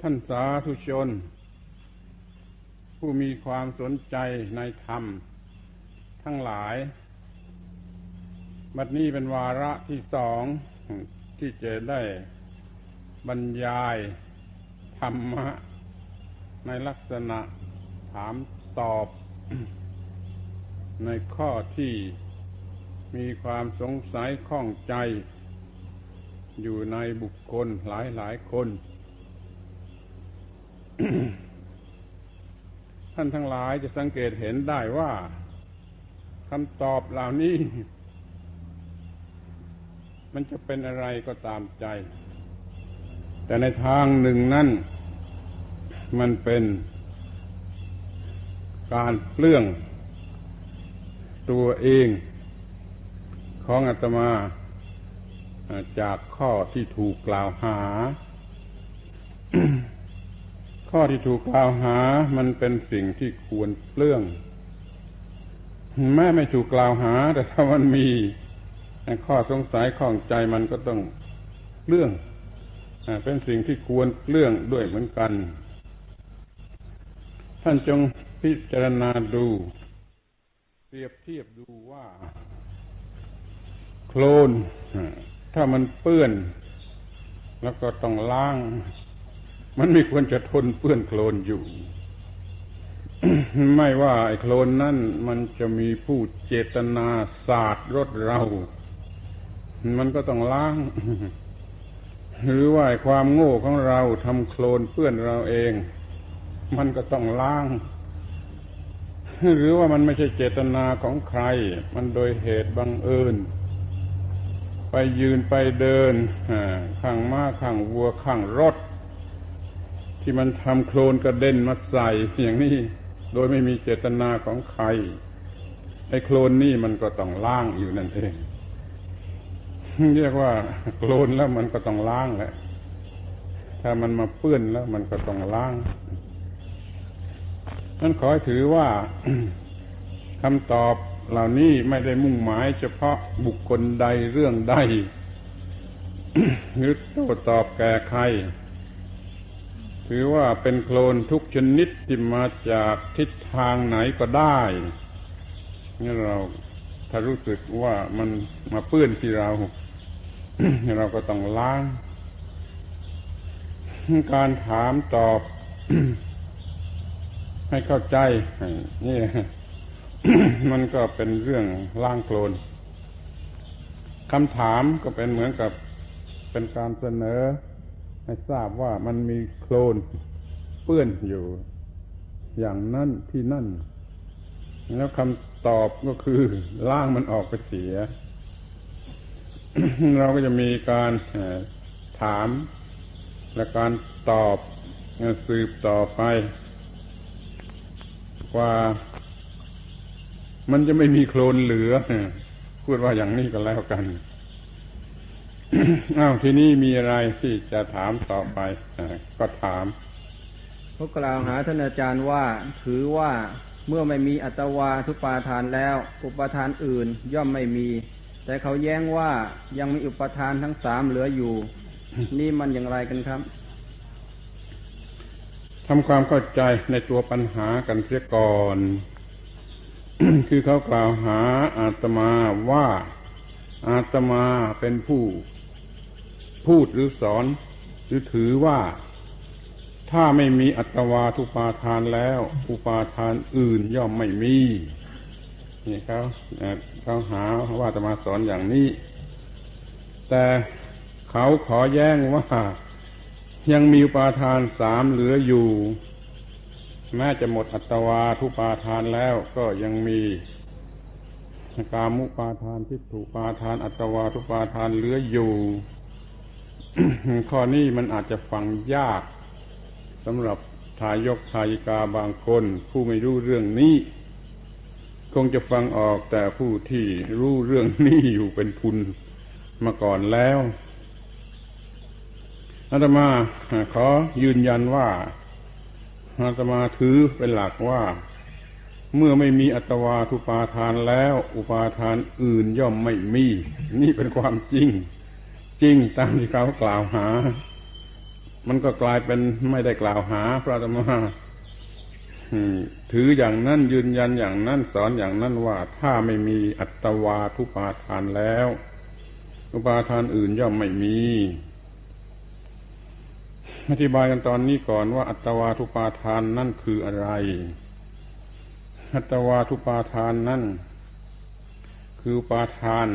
ท่านสาธุชน ผู้มีความสนใจในธรรม ทั้งหลาย บัดนี้เป็นวาระที่สองที่จะได้บรรยายธรรมะ ในลักษณะถามตอบ ในข้อที่มีความสงสัยข้องใจ อยู่ในบุคคลหลายหลายคน ท่านทั้งหลายจะสังเกตเห็นได้ว่าคำตอบเหล่านี้ มันจะเป็นอะไรก็ตามใจ แต่ในทางหนึ่งนั่นมันเป็นการเปลื้องตัวเองของอาตมาจากข้อที่ถูกกล่าวหา ข้อที่ถูกกล่าวหามันเป็นสิ่งที่ควรเปลื้อง แม้ไม่ถูกกล่าวหา แต่ถ้ามันมีข้อสงสัยข้องใจมันก็ต้องเรื่องเป็นสิ่งที่ควรเรื่องด้วยเหมือนกัน ท่านจงพิจารณาดู เปรียบเทียบดูว่า โคลนถ้ามันเปื้อน แล้วก็ต้องล้าง มันไม่ควรจะทนเปื้อนโคลนอยู่ ไม่ว่าไอ้โคลนนั่นมันจะมีผู้เจตนาศาสตร์รถเรา มันก็ต้องล้าง หรือว่าความโง่ของเราทำโคลนเปื้อนเราเอง มันก็ต้องล้าง หรือว่ามันไม่ใช่เจตนาของใคร มันโดยเหตุบังเอิญไปยืนไปเดินข้างม้าข้างวัวข้างรถ ที่มันทำโคลนกระเด็นมาใส่อย่างนี้โดยไม่มีเจตนาของใครไอ้โคลนนี่มันก็ต้องล้างอยู่นั่นเองเรียกว่าโคลนแล้วมันก็ต้องล้างแหละถ้ามันมาเปื้อนแล้วมันก็ต้องล้างนั่นขอถือว่าคำตอบเหล่านี้ไม่ได้มุ่งหมายเฉพาะบุคคลใดเรื่องใดหรือโต้ตอบแก่ใคร ถือว่าเป็นโคลนทุกชนิดที่มาจากทิศทางไหนก็ได้นี่เราถ้ารู้สึกว่ามันมาเปื้อนที่เรา เราก็ต้องล้าง การถามตอบ ให้เข้าใจ นี่มันก็เป็นเรื่องล่างโคลนคำถามก็เป็นเหมือนกับเป็นการเสนอ ให้ทราบว่ามันมีโคลนเปื้อนอยู่ อย่างนั่นที่นั่น แล้วคำตอบก็คือล่างมันออกไปเสีย เราก็จะมีการถามและการตอบสืบต่อไปว่า มันจะไม่มีโคลนเหลือพูดว่าอย่างนี้ก็แล้วกัน อ้าวทีนี้มีอะไรที่จะถามต่อไปก็ถามพวกกล่าวหาท่านอาจารย์ว่า ถือว่าเมื่อไม่มีอัตวาทุปาทานแล้ว อุปทานอื่นย่อมไม่มี แต่เขาแย้งว่ายังมีอุปทานทั้งสามเหลืออยู่ นี่มันอย่างไรกันครับทำความเข้าใจในตัวปัญหากันเสียก่อน คือเขากล่าวหาอาตมาว่าอาตมาเป็นผู้ พูดหรือสอนหรือถือว่าถ้าไม่มีอัตวาทุปาทานแล้ว อุปาทานอื่นย่อมไม่มีนี่เขาเขาหาว่าอาตมาสอนอย่างนี้ แต่เขาขอแย้งว่ายังมีอุปาทานสามเหลืออยู่ แม้จะหมดอัตวาทุปาทานแล้วก็ยังมีกามุปาทานทิฏฐุปาทานอัตวาทุปาทานเหลืออยู่ ข้อนี้มันอาจจะฟังยากสำหรับทายกทายิกาบางคน ผู้ไม่รู้เรื่องนี้ คงจะฟังออกแต่ผู้ที่รู้เรื่องนี้อยู่เป็นทุนมาก่อนแล้วอาตมาขอยืนยันว่าอาตมาถือเป็นหลักว่า เมื่อไม่มีอัตวาทุปาทานแล้ว อุปาทานอื่นย่อมไม่มี นี่เป็นความจริง จริงตามที่เขากล่าวหา มันก็กลายเป็นไม่ได้กล่าวหา พระธรรมาถืออย่างนั้นยืนยันอย่างนั้นสอนอย่างนั้นว่าถ้าไม่มีอัตวาทุปาทานแล้ว อุปาทานอื่นย่อมไม่มีอธิบายกันตอนนี้ก่อนว่าอัตวาทุปาทานนั่นคืออะไร อัตวาทุปาทานนั่นคือปาทาน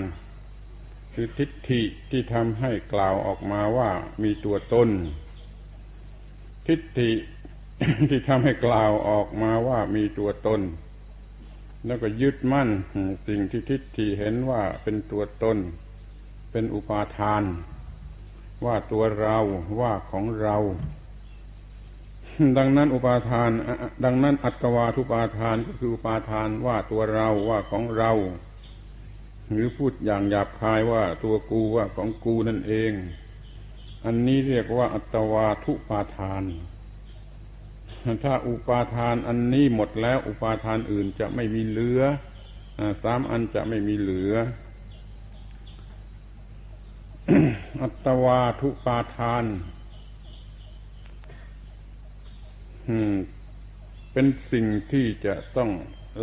คือทิฏฐิที่ทำให้กล่าวออกมาว่ามีตัวตน ทิฏฐิที่ทำให้กล่าวออกมาว่ามีตัวตน แล้วก็ยึดมั่นสิ่งที่ทิฏฐิเห็นว่าเป็นตัวตน เป็นอุปาทาน ว่าตัวเราว่าของเรา ดังนั้นอุปาทาน ดังนั้นอัตวาทุปาทานก็คืออุปาทานว่าตัวเราว่าของเรา หรือพูดอย่างหยาบคายว่าตัวกูว่าของกูนั่นเอง อันนี้เรียกว่าอัตวาทุปาทาน ถ้าอุปาทานอันนี้หมดแล้วอุปาทานอื่นจะไม่มีเหลือสามอันจะไม่มีเหลือ อัตวาทุปาทานเป็นสิ่งที่จะต้อง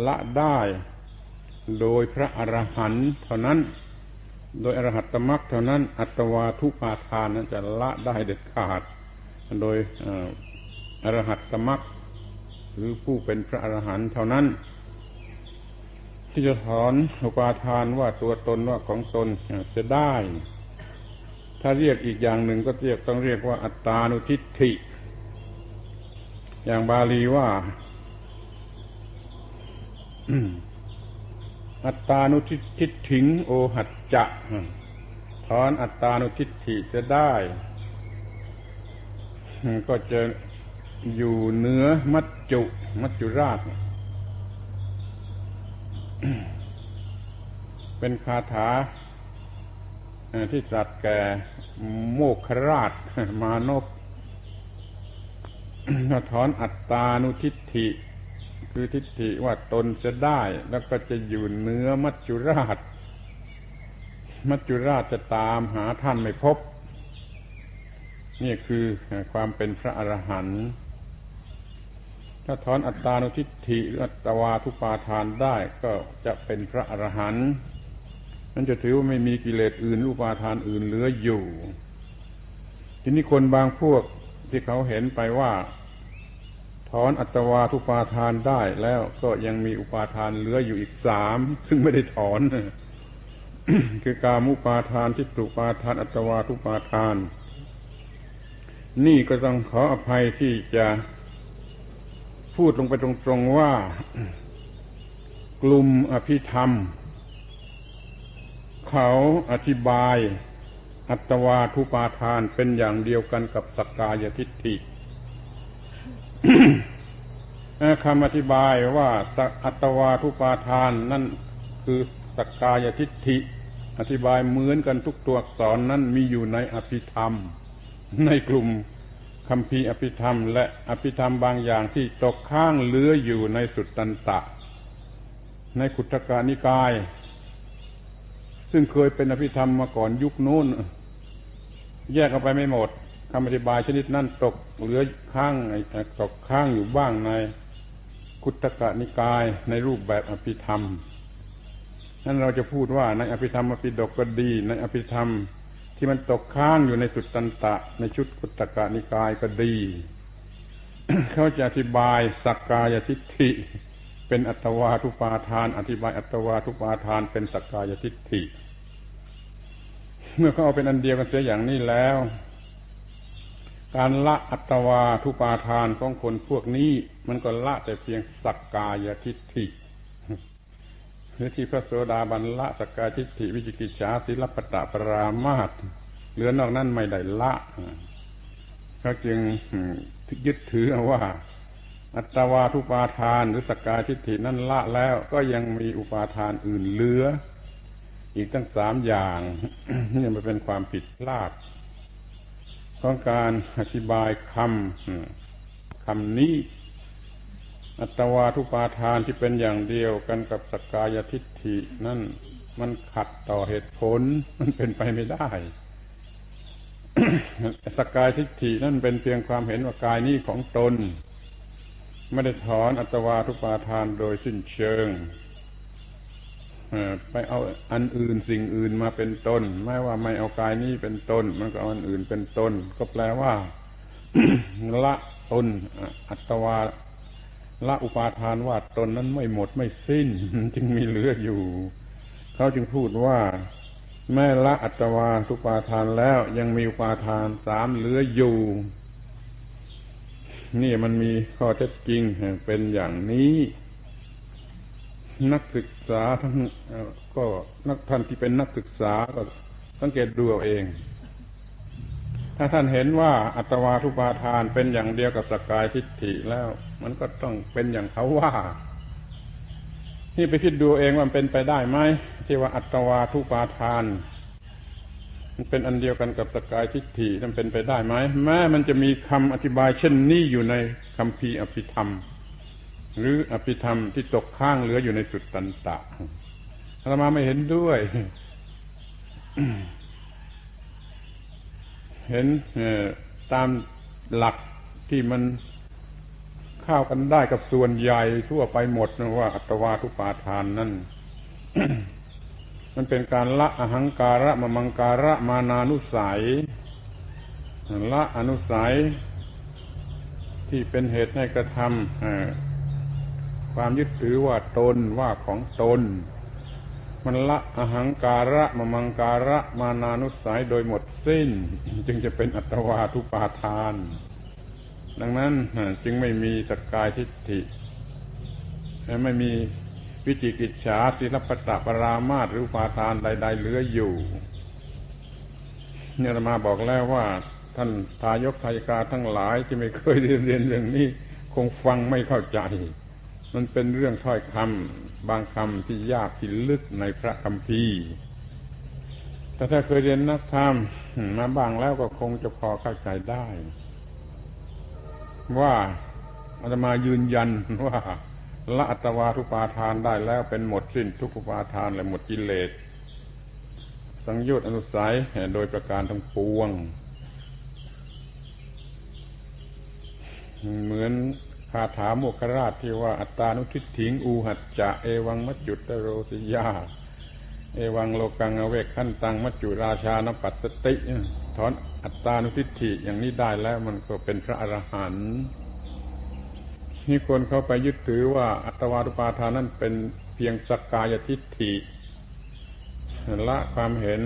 ละได้ โดยพระอรหันต์เท่านั้น โดยอรหัตตมรรคเท่านั้น อัตวาทุปาทานนั้นจะละได้เด็ดขาด โดยอรหัตตมักหรือผู้เป็นพระอรหันต์เท่านั้น ที่จะถอนอุปาทานว่าตัวตนว่าของตนเสียได้ ถ้าเรียกอีกอย่างหนึ่งก็เรียกต้องเรียกว่าอัตตานุทิฏฐิ อย่างบาลีว่า อัตตานุทิฏฐิงโอหัจจะถอนอัตตานุทิฏฐิเสียได้ ก็จะอยู่เหนือมัจจุ มัจจุราช เป็นคาถาที่จัดแก่โมกขราชมานพถอนอัตตานุทิฏฐิ คือทิฏฐิว่าตนจะได้ แล้วก็จะอยู่เนื้อมัจจุราช มัจจุราชจะตามหาท่านไม่พบ นี่คือความเป็นพระอรหันต์ถ้าถอนอัตตานุทิฏฐิหรืออัตวาทุปาทานได้ก็จะเป็นพระอรหันต์นั่นจะถือว่าไม่มีกิเลสอื่นรูปาทานอื่นเหลืออยู่ ทีนี้คนบางพวกที่เขาเห็นไปว่า ถอนอัตวาทุปาทานได้แล้วก็ยังมีอุปาทานเหลืออยู่อีกสามซึ่งไม่ได้ถอน คือกามุปาทานทิฏฐุปาทานอัตวาทุปาทาน นี่ก็ต้องขออภัยที่จะพูดลงไปตรงๆว่ากลุ่มอภิธรรม เขาอธิบายอัตวาทุปาทานเป็นอย่างเดียวกันกับสกกายทิฏฐิ คำอธิบายว่าอัตวาทุปาทานนั่นคือสกกายทิฏฐิ อธิบายเหมือนกันทุกตัวอักษรนั้นมีอยู่ในอภิธรรม ในกลุ่มคำพีอภิธรรม และอภิธรรมบางอย่างที่ตกข้างเลืออยู่ในสุดตันตะ ในขุทกานิกาย ซึ่งเคยเป็นอภิธรรมมาก่อนยุคนู้น แยกออกไปไม่หมด คำอธิบายชนิดนั้นตกเหลือข้างตกข้างอยู่บ้างในคุตกะนิกายในรูปแบบอภิธรรมนั้นเราจะพูดว่าในอภิธรรมอภิดกก็ดี ในอภิธรรมที่มันตกค้างอยู่ในสุดตันตะ ในชุดกุตกานิกายก็ดี เขาจะอธิบายสักกายทิฏฐิ เป็นอัตวาทุปาทาน อธิบายอัตวาทุปาทานเป็นสักกายทิฏฐิ เมื่อเขาเอาเป็นอันเดียวกันเสียอย่างนี้แล้ว การละอัตวาทุปาทานของคนพวกนี้ มันก็ละแต่เพียงสักกายทิฏฐิหรือที่พระโสดาบันละสักกายทิฏฐิวิจิกิจฉาศิลปตะปรามาตเหลือนอกนั้นไม่ได้ละเขาจึงยึดถือว่า อัตวาทุปาทานหรือสักกายทิฏฐินั้นละแล้วก็ยังมีอุปาทานอื่นเหลือ อีกตั้งสามอย่างนี่มันเป็นความผิดพลาด ของการอธิบายคำคำนี้ อัตวาทุปาทานที่เป็นอย่างเดียวกันกับสกายทิฏฐินั่นมันขัดต่อเหตุผลมันเป็นไปไม่ได้ สกายทิฏฐินั่นเป็นเพียงความเห็นว่ากายนี้ของตน ไม่ได้ถอนอัตวาทุปาทานโดยสิ้นเชิง ไปเอาอันอื่นสิ่งอื่นมาเป็นตนไม่ว่าไม่เอากายนี้เป็นตนมันก็เอาอันอื่นเป็นตนก็แปลว่าละตนอัตวาละอุปาทานว่าตนนั้นไม่หมดไม่สิ้น จึงมีเหลืออยู่ เขาจึงพูดว่า แม่ละอัตวาทุปาทานแล้วยังมีอุปาทานสามเหลืออยู่ นี่มันมีข้อเท็จจริงเป็นอย่างนี้ นักศึกษาทั้งก็นักท่านที่เป็นนักศึกษาก็สังเกตดูเอาเอง ถ้าท่านเห็นว่าอัตวาทุปาทานเป็นอย่างเดียวกับสกายทิฏฐิแล้ว มันก็ต้องเป็นอย่างเขาว่า นี่ไปคิดดูเองว่ามันเป็นไปได้ไหมที่ว่าอัตวาทุปาทาน มันเป็นอันเดียวกันกับสกายทิฏฐิมันเป็นไปได้ไหมแม้มันจะมีคำอธิบายเช่นนี้อยู่ในคำพีอภิธรรม หรืออภิธรรมที่ตกข้างเหลืออยู่ในสุดตันตะอาตมาไม่เห็นด้วย เห็นตามหลักที่มันเข้ากันได้กับส่วนใหญ่ทั่วไปหมดนะว่าอัตวาทุปาทานนั่น มันเป็นการละอหังการะมมังการะมานานุสัย ละอนุสัยที่เป็นเหตุให้กระทำ ความยึดถือว่าตนว่าของตน มันละอหังการะมมังการะมานานุสัยโดยหมดสิ้น จึงจะเป็นอัตวาทุปาทาน ดังนั้นจึงไม่มีสกายทิฏฐิ ไม่มีวิจิกิจฉาศิลปตะปรามาตหรือปาทานใด ๆ เหลืออยู่เนี่ยมาบอกแล้วว่า ท่านทายกทายกาทั้งหลายที่ไม่เคยเรียนเรียนเรื่องนี้ คงฟังไม่เข้าใจ มันเป็นเรื่องถ้อยคำบางคำที่ยากที่ลึกในพระคัมภีร์แต่ถ้าเคยเรียนนักธรรมมาบ้างแล้วก็คงจะพอเข้าใจได้ ว่าอาตมายืนยันว่าละอัตวาทุปาทานได้แล้วเป็นหมดสิ้นทุกุปาทานและหมดกิเลสสังโยชน์อนุสัยโดยประการทั้งปวง เหมือน คาถาโมคราชที่ว่าอัตตานุทิฏฐิงอูหัจจะเอวังมัจจุตโรสิยา เอวังโลกังอเวกขันตังมัจจุราชานปัสสติถอนอัตตานุทิฏฐิอย่างนี้ได้แล้วมันก็เป็นพระอรหันต์นี่คนเขาไปยึดถือว่าอัตวารุปาทานนั้นเป็นเพียงสกกายทิฏฐิละความเห็น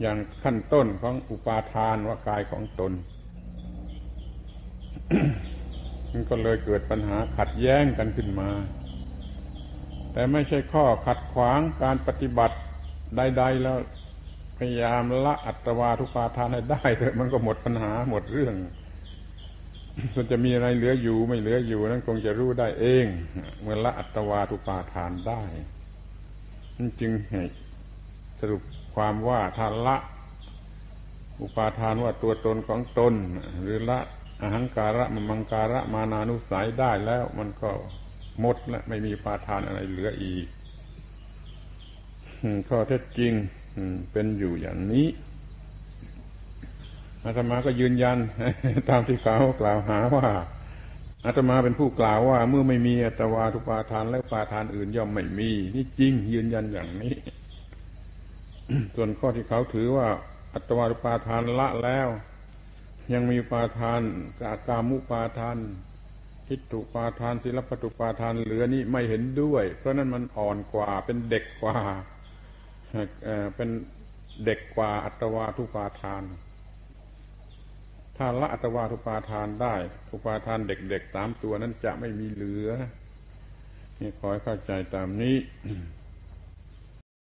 อย่างขั้นต้นของอุปาทานว่ากายของตน มันก็เลยเกิดปัญหาขัดแย้งกันขึ้นมา แต่ไม่ใช่ข้อขัดขวางการปฏิบัติใดๆแล้วพยายามละอัตวาทุปาทานให้ได้เถอะมันก็หมดปัญหาหมดเรื่องส่วนจะมีอะไรเหลืออยู่ไม่เหลืออยู่นั้นคงจะรู้ได้เอง เมื่อละอัตวาทุปาทานได้นั่นจึงสรุปความว่าถ้าละ อุปาทานว่าตัวตนของตน หรือละ อหังการะมมังการะมานานุสัยได้แล้วมันก็หมดและไม่มีปาทานอะไรเหลืออีกข้อเท็จจริงเป็นอยู่อย่างนี้อาตมาก็ยืนยัน ตามที่เขากล่าวหาว่าอาตมาเป็นผู้กล่าวว่า เมื่อไม่มีอัตวาทุปาทานและปาทานอื่นย่อมไม่มี นี่จริง ยืนยันอย่างนี้ ส่วนข้อที่เขาถือว่า อัตวาทุปาทานละแล้ว ยังมีปาทานกากามุปาทานทิฏฐุปาทานศิลปตุปาทานเหลือนี่ไม่เห็นด้วย เพราะนั้นมันอ่อนกว่าเป็นเด็กกว่าเป็นเด็กกว่าอัตวาทุปาทาน ถ้าละอัตวาทุปาทานได้อุปาทานเด็กๆสามตัวนั้นจะไม่มีเหลือนี่ขอให้เข้าใจตามนี้